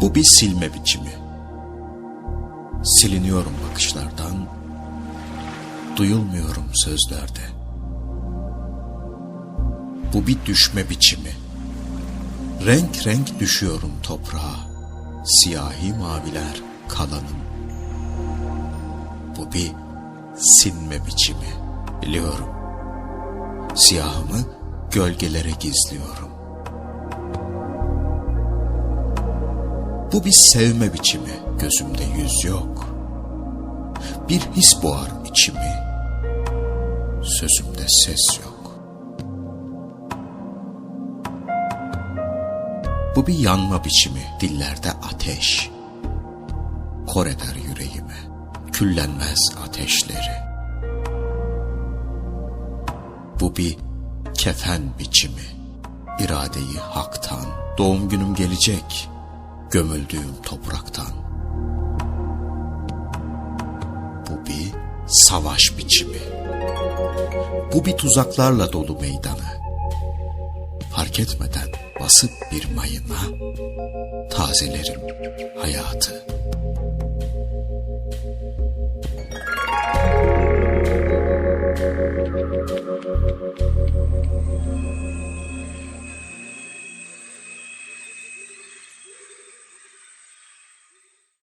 Bu bir silme biçimi. Siliniyorum bakışlardan, duyulmuyorum sözlerde. Bu bir düşme biçimi. Renk renk düşüyorum toprağa, siyahi maviler kalanım. Bu bir sinme biçimi, biliyorum. Siyahımı gölgelere gizliyorum. Bu bir sevme biçimi, gözümde yüz yok. Bir his boğar içimi, sözümde ses yok. Bu bir yanma biçimi, dillerde ateş. Kor eder yüreğime, küllenmez ateşleri. Bu bir kefen biçimi, iradeyi haktan, doğum günüm gelecek, gömüldüğüm topraktan. Bu bir savaş biçimi. Bu bir tuzaklarla dolu meydanı. Fark etmeden basıp bir mayına tazelerim hayatı. Thank you.